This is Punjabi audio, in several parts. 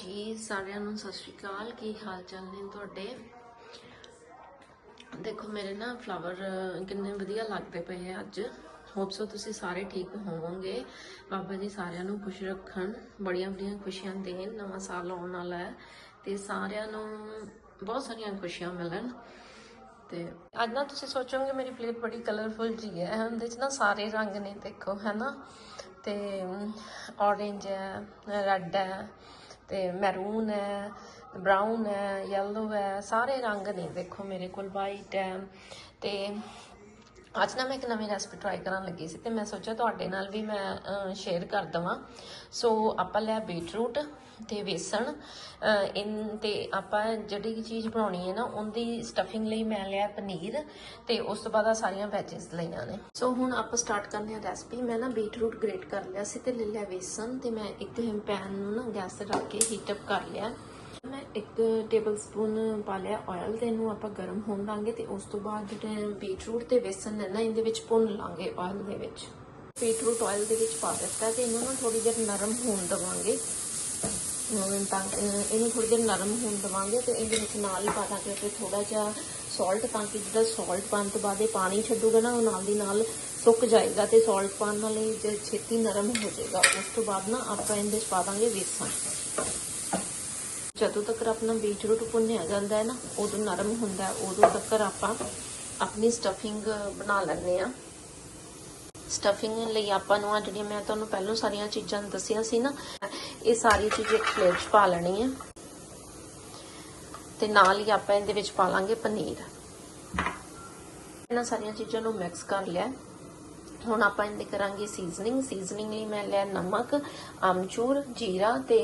ਜੀ, ਸਾਰਿਆਂ ਨੂੰ ਸਤਿ ਸ਼੍ਰੀ ਅਕਾਲ। ਕੀ ਹਾਲ ਚਾਲ ਨੇ ਤੁਹਾਡੇ? ਦੇਖੋ, ਮੇਰੇ ਨਾ ਫਲਾਵਰ ਕਿੰਨੇ ਵਧੀਆ ਲੱਗਦੇ ਪਏ ਆ ਅੱਜ। ਹੋਪ ਸੋ ਤੁਸੀਂ ਸਾਰੇ ਠੀਕ ਹੋਵੋਗੇ। ਬਾਬਾ ਜੀ ਸਾਰਿਆਂ ਨੂੰ ਖੁਸ਼ ਰੱਖਣ, ਬੜੀਆਂ ਬੜੀਆਂ ਖੁਸ਼ੀਆਂ ਦੇਣ, ਨਵਾਂ ਸਾਲ ਆਉਣ ਵਾਲਾ ਹੈ। ਤੇ ਸਾਰਿਆਂ ਨੂੰ ਬਹੁਤ ਸਾਰੀਆਂ ਖੁਸ਼ੀਆਂ ਮਿਲਣ। ਤੇ ਅੱਜ ਨਾ ਤੁਸੀਂ ਸੋਚੋਗੇ, ਮੇਰੀ ਪਲੇਟ ਬੜੀ ਕਲਰਫੁਲ ਜੀ ਹੈ। ਉਹਦੇ ਚ ਨਾ ਸਾਰੇ ਰੰਗ ਨੇ, ਦੇਖੋ, ਹੈਨਾ? ਤੇ ਔਰੇਂਜ ਹੈ ਰੈੱਡ ਹੈ। ਤੇ ਮੈਰੂਨ ਹੈ, ਬ੍ਰਾਊਨ ਹੈ ਯੈਲੋ ਹੈ, ਸਾਰੇ ਰੰਗ ਨੇ, ਦੇਖੋ ਮੇਰੇ ਕੋਲ ਵਾਈਟ ਹੈ ਤੇ ਅੱਜ ਨਾ ਮੈਂ ਇੱਕ ਨਵੀਂ ਰੈਸਪੀ ਟਰਾਈ ਕਰਨ ਲੱਗੀ ਸੀ ਤੇ ਮੈਂ ਸੋਚਿਆ ਤੁਹਾਡੇ ਨਾਲ ਵੀ ਮੈਂ ਸ਼ੇਅਰ ਕਰ ਦਵਾਂ। ਸੋ ਆਪਾਂ ਲਿਆ ਬੀਟਰੂਟ ਤੇ ਵੇਸਣ ਇਨ ਤੇ ਆਪਾਂ ਜਿਹੜੀ ਚੀਜ਼ ਬਣਾਉਣੀ ਹੈ ਨਾ, ਉਹਦੀ ਸਟਫਿੰਗ ਲਈ ਮੈਂ ਲਿਆ ਪਨੀਰ ਤੇ ਉਸ ਤੋਂ ਬਾਅਦ ਆ ਸਾਰੀਆਂ ਵੈਜਿਸ ਲਈਆਂ ਨੇ। ਸੋ ਹੁਣ ਆਪਾਂ ਸਟਾਰਟ ਕਰਨੀ ਹੈ ਰੈਸਪੀ ਮੈਂ ਨਾ ਬੀਟਰੂਟ ਗ੍ਰੇਟ ਕਰ ਲਿਆ ਸੀ ਤੇ ਲੈ ਲਿਆ ਵੇਸਣ ਤੇ ਮੈਂ ਇੱਕ ਪੈਨ ਨੂੰ ਨਾ ਗੈਸ ਤੇ ਰੱਖ ਕੇ ਹੀਟ ਅਪ ਕਰ ਲਿਆ। ਮੈਂ ਇੱਕ ਟੇਬਲ ਸਪੂਨ ਪਾ ਲਿਆ ਆਇਲ ਤੇ, ਇਹਨੂੰ ਆਪਾਂ ਗਰਮ ਹੋਣ ਲਾਂਗੇ ਤੇ ਉਸ ਤੋਂ ਬਾਅਦ ਜਿਹੜੇ ਬੀਟਰੂਟ ਤੇ ਵੇਸਣ ਹੈ ਨਾ, ਇਹਦੇ ਵਿੱਚ ਭੁੰਨ ਲਾਂਗੇ ਆਇਲ ਦੇ ਵਿੱਚ। ਬੀਟਰੂਟ ਆਇਲ ਦੇ ਵਿੱਚ ਪਾ ਦਿੱਤਾ ਤੇ ਇਹਨੂੰ ਨਾ ਥੋੜੀ ਦੇਰ ਨਰਮ ਹੋਣ ਦਵਾਂਗੇ। ਤਾਂ ਇਹਨੂੰ ਥੋੜੀ ਦੇਰ ਨਰਮ ਹੋਣ ਦਵਾਂਗੇ ਤੇ ਇਹਦੇ ਵਿੱਚ ਨਾਲ ਹੀ ਪਾ ਦਾਂਗੇ ਤੇ ਥੋੜਾ ਜਿਹਾ ਸਾਲਟ ਤਾਂ ਕਿ ਜਿਹੜਾ ਸਾਲਟ ਪਾਉਣ ਤੋਂ ਬਾਅਦ ਇਹ ਪਾਣੀ ਛੱਡੂਗਾ ਨਾ, ਉਹ ਨਾਲ ਦੀ ਨਾਲ ਸੁੱਕ ਜਾਏਗਾ ਤੇ ਸਾਲਟ ਪਾਉਣ ਨਾਲ ਇਹ ਛੇਤੀ ਨਰਮ ਹੋ ਜਾਏਗਾ। ਉਸ ਤੋਂ ਬਾਅਦ ਨਾ ਆਪਾਂ ਇਹਦੇ ਵਿੱਚ ਪਾ ਦਾਂਗੇ ਵੇਸਣ। ਜਦੋਂ ਤੱਕ ਆਪਣਾ ਬੀਟਰੂਟ ਭੁੰਨਿਆ ਜਾਂਦਾ ਹੈ ਨਾ, ਉਦੋਂ ਨਰਮ ਹੁੰਦਾ ਹੈ, ਉਦੋਂ ਤੱਕ ਆਪਾਂ ਆਪਣੀ ਸਟਫਿੰਗ ਬਣਾ ਲੈਂਦੇ ਆ ਸਟਫਿੰਗ ਲਈ ਆਪਾਂ ਨੂੰ ਆ ਜਿਹੜੀਆਂ ਮੈਂ ਤੁਹਾਨੂੰ ਪਹਿਲਾਂ ਸਾਰੀਆਂ ਚੀਜ਼ਾਂ ਦੱਸੀਆਂ ਸੀ ਨਾ, ਇਹ ਸਾਰੀ ਚੀਜ਼ ਇੱਕ ਪਲੇਟ 'ਚ ਪਾ ਲੈਣੀ ਹੈ। ਤੇ ਨਾਲ ਹੀ ਆਪਾਂ ਇਹਦੇ ਵਿੱਚ ਪਾ ਲਾਂਗੇ ਪਨੀਰ। ਇਹਨਾਂ ਸਾਰੀਆਂ ਚੀਜ਼ਾਂ ਨੂੰ ਮਿਕਸ ਕਰ ਲਿਆ ਹੁਣ ਆਪਾਂ ਇਹਦੇ ਕਰਾਂਗੇ ਸੀਜ਼ਨਿੰਗ ਸੀਜ਼ਨਿੰਗ ਲਈ ਮੈਂ ਲਿਆ ਨਮਕ ਆਮਚੂਰ ਜੀਰਾ ਤੇ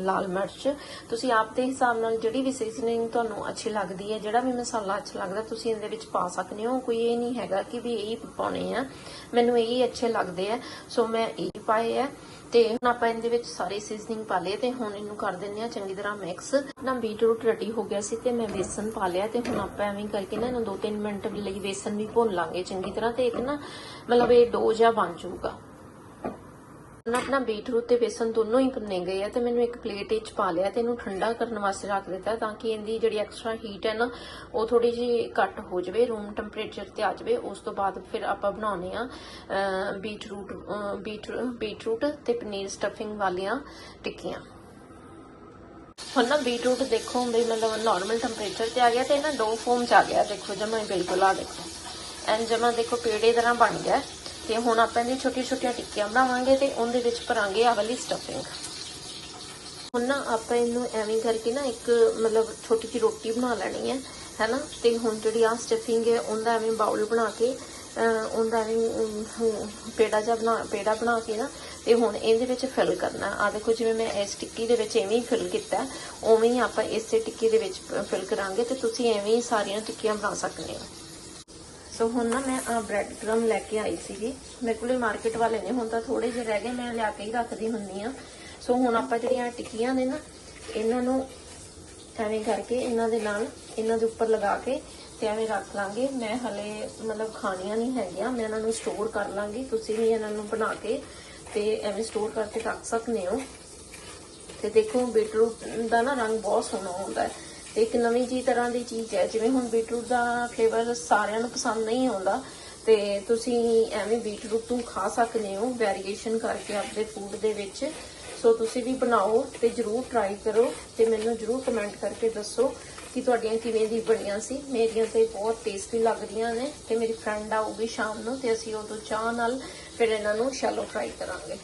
ਲਾਲ ਮਿਰਚ। ਤੁਸੀਂ ਆਪ ਦੇ ਹਿਸਾਬ ਨਾਲ ਜਿਹੜੀ ਵੀ ਸੀਜ਼ਨਿੰਗ ਤੁਹਾਨੂੰ ਅੱਛੀ ਲੱਗਦੀ ਹੈ, ਜਿਹੜਾ ਵੀ ਮਸਾਲਾ ਅੱਛਾ ਲੱਗਦਾ, ਤੁਸੀਂ ਇਹਦੇ ਵਿੱਚ ਪਾ ਸਕਦੇ ਹੋ। ਕੋਈ ਇਹ ਨਹੀਂ ਹੈਗਾ ਕਿ ਵੀ ਇਹੀ ਪਾਉਣੇ ਆ। ਮੈਨੂੰ ਇਹੀ ਅੱਛੇ ਲੱਗਦੇ ਆ। ਸੋ ਮੈਂ ਇਹ ਪਾਏ ਆ। ਤੇ ਹੁਣ ਆਪਾਂ ਇਹਦੇ ਵਿੱਚ ਸਾਰੇ ਸੀਜ਼ਨਿੰਗ ਪਾ ਲਏ ਤੇ ਹੁਣ ਇਹਨੂੰ ਕਰ ਦਿੰਦੇ ਆ ਚੰਗੀ ਤਰ੍ਹਾਂ ਮਿਕਸ ਨਾ ਬੀਟਰੂਟ ਰੈਡੀ ਹੋ ਗਿਆ ਸੀ ਤੇ ਮੈਂ ਵੇਸਨ ਪਾ ਲਿਆ ਤੇ ਹੁਣ ਆਪਾਂ ਐਵੇਂ ਕਰਕੇ ਨਾ ਇਹਨੂੰ 2-3 ਮਿੰਟ ਲਈ ਵੇਸਨ ਵੀ ਭੁੰਨ ਲਾਂਗੇ ਚੰਗੀ ਤਰ੍ਹਾਂ ਤੇ ਇੱਕ ਨਾ ਮਤਲਬ ਇਹ ਡੋ ਜਿਹਾ ਬਣ ਜਾਊਗਾ। ਹੁਣ ਆਪਣਾ ਬੀਟਰੂਟ ਤੇ ਵੇਸਨ ਦੋਨੋਂ ਹੀ ਭੁੰਨੇ ਗਏ ਆ ਤੇ ਮੈਨੂੰ ਇੱਕ ਪਲੇਟ ਵਿੱਚ ਪਾ ਲਿਆ ਤੇ ਇਹਨੂੰ ਠੰਡਾ ਕਰਨ ਵਾਸਤੇ ਰੱਖ ਦਿੱਤਾ ਤਾਂ ਕਿ ਇਹਦੀ ਜਿਹੜੀ ਐਕਸਟਰਾ ਹੀਟ ਹੈ ਨਾ ਉਹ ਥੋੜੀ ਜਿਹੀ ਘੱਟ ਹੋ ਜਾਵੇ ਰੂਮ ਟੈਂਪਰੇਚਰ ਤੇ ਆ ਜਾਵੇ। ਉਸ ਤੋਂ ਬਾਅਦ ਫਿਰ ਆਪਾਂ ਬਣਾਉਣੇ ਆ ਬੀਟਰੂਟ ਅਹ, ਬੀਟਰੂਟ ਤੇ ਪਨੀਰ ਸਟਫਿੰਗ ਵਾਲੀਆਂ ਟਿੱਕੀਆਂ। ਹੁਣ ਨਾ ਬੀਟਰੂਟ ਦੇਖੋ ਵੀ ਮਤਲਬ ਨਾਰਮਲ ਟੈਂਪਰੇਚਰ ਤੇ ਆ ਗਿਆ ਤੇ ਨਾ ਡੋ ਫੋਮ ਚ ਆ ਗਿਆ। ਦੇਖੋ ਜਮਾ ਬਿਲਕੁਲ ਆ ਦੇਖੋ। ਐਨ ਜਮਾ ਦੇਖੋ ਪੇੜੇ ਤਰ੍ਹਾਂ ਬਣ ਗਿਆ। ਤੇ ਹੁਣ ਆਪਾਂ ਇਹਦੀ ਛੋਟੀਆਂ ਛੋਟੀਆਂ ਟਿੱਕੀਆਂ ਬਣਾਵਾਂਗੇ ਤੇ ਉਹਦੇ ਵਿੱਚ ਭਰਾਂਗੇ ਆ ਵਾਲੀ ਸਟਫਿੰਗ ਹੁਣ ਨਾ ਆਪਾਂ ਇਹਨੂੰ ਐਵੇਂ ਕਰਕੇ ਨਾ ਇੱਕ ਮਤਲਬ ਛੋਟੀ ਜਿਹੀ ਰੋਟੀ ਬਣਾ ਲੈਣੀ ਹੈ ਹੈਨਾ? ਤੇ ਹੁਣ ਜਿਹੜੀ ਆ ਸਟਫਿੰਗ ਹੈ ਉਹਦਾ ਐਵੇਂ ਬਾਉਲ ਬਣਾ ਕੇ ਅਹ, ਉਹਦਾ ਐਵੇਂ ਪੇੜਾ ਜਿਹਾ ਬਣਾ ਪੇੜਾ ਬਣਾ ਕੇ ਨਾ ਤੇ ਹੁਣ ਇਹਦੇ ਵਿੱਚ ਫਿਲ ਕਰਨਾ। ਆ ਦੇਖੋ ਜਿਵੇਂ ਮੈਂ ਇਸ ਟਿੱਕੀ ਦੇ ਵਿੱਚ ਐਵੇਂ ਹੀ ਫਿਲ ਕੀਤਾ। ਉਵੇਂ ਹੀ ਆਪਾਂ ਇਸੇ ਟਿੱਕੀ ਦੇ ਵਿੱਚ ਫਿਲ ਕਰਾਂਗੇ ਤੇ ਤੁਸੀਂ ਐਵੇਂ ਹੀ ਸਾਰੀਆਂ ਟਿੱਕੀਆਂ ਬਣਾ ਸਕਦੇ ਹੋ। ਸੋ ਹੁਣ ਨਾ ਮੈਂ ਆ ਬ੍ਰੈਡ ਕ੍ਰਮ ਲੈ ਕੇ ਆਈ ਸੀਗੀ। ਮੇਰੇ ਕੋਲੇ ਮਾਰਕੀਟ ਵਾਲੇ ਨੇ, ਹੁਣ ਤਾਂ ਥੋੜੇ ਜਿਹੇ ਰਹਿ ਗਏ, ਮੈਂ ਲਿਆ ਕੇ ਹੀ ਰੱਖਦੀ ਹੁੰਨੀ ਆ ਸੋ ਹੁਣ ਆਪਾਂ ਜਿਹੜੀਆਂ ਟਿੱਕੀਆਂ ਨੇ ਨਾ, ਇਹਨਾਂ ਨੂੰ ਐਵੇਂ ਕਰਕੇ, ਇਹਨਾਂ ਦੇ ਨਾਲ, ਇਹਨਾਂ ਦੇ ਉੱਪਰ ਲਗਾ ਕੇ ਤੇ ਐਵੇਂ ਰੱਖ ਲਾਂਗੇ। ਮੈਂ ਹਲੇ ਮਤਲਬ ਖਾਣੀਆਂ ਨਹੀਂ ਹੈਗੀਆਂ, ਮੈਂ ਇਹਨਾਂ ਨੂੰ ਸਟੋਰ ਕਰ ਲਾਂਗੀ। ਤੁਸੀਂ ਵੀ ਇਹਨਾਂ ਨੂੰ ਬਣਾ ਕੇ ਤੇ ਐਵੇਂ ਸਟੋਰ ਕਰਕੇ ਰੱਖ ਸਕਦੇ ਹੋ। ਤੇ ਦੇਖੋ, ਬੀਟਰੂਟ ਦਾ ਨਾ ਰੰਗ ਬਹੁਤ ਸੋਹਣਾ ਹੁੰਦਾ ਹੈ। ਤੇ ਇੱਕ ਨਵੀਂ ਜੀ ਤਰ੍ਹਾਂ ਦੀ ਚੀਜ਼ ਹੈ। ਜਿਵੇਂ ਹੁਣ ਬੀਟਰੂਟ ਦਾ ਫਲੇਵਰ ਸਾਰਿਆਂ ਨੂੰ ਪਸੰਦ ਨਹੀਂ ਆਉਂਦਾ, ਤੇ ਤੁਸੀਂ ਐਵੇਂ ਬੀਟਰੂਟ ਨੂੰ ਖਾ ਸਕਦੇ ਹੋ ਵੈਰੀਏਸ਼ਨ ਕਰਕੇ ਆਪਣੇ ਫੂਡ ਦੇ ਵਿੱਚ। ਸੋ ਤੁਸੀਂ ਵੀ ਬਣਾਓ ਤੇ ਜਰੂਰ ਟਰਾਈ ਕਰੋ ਤੇ ਮੈਨੂੰ ਜਰੂਰ ਕਮੈਂਟ ਕਰਕੇ ਦੱਸੋ ਕਿ ਤੁਹਾਡੀਆਂ ਕਿਵੇਂ ਦੀ ਬਣੀਆਂ ਸੀ। ਮੇਰੀਆਂ ਤੇ ਬਹੁਤ ਟੇਸਟੀ ਲੱਗਦੀਆਂ ਨੇ ਤੇ ਮੇਰੀ ਫਰੈਂਡ ਆਊਗੀ ਸ਼ਾਮ ਨੂੰ ਤੇ ਅਸੀਂ ਉਦੋਂ ਚਾਹ ਨਾਲ ਫਿਰ ਇਹਨਾਂ ਨੂੰ ਸ਼ੈਲੋ ਫਰਾਈ ਕਰਾਂਗੇ।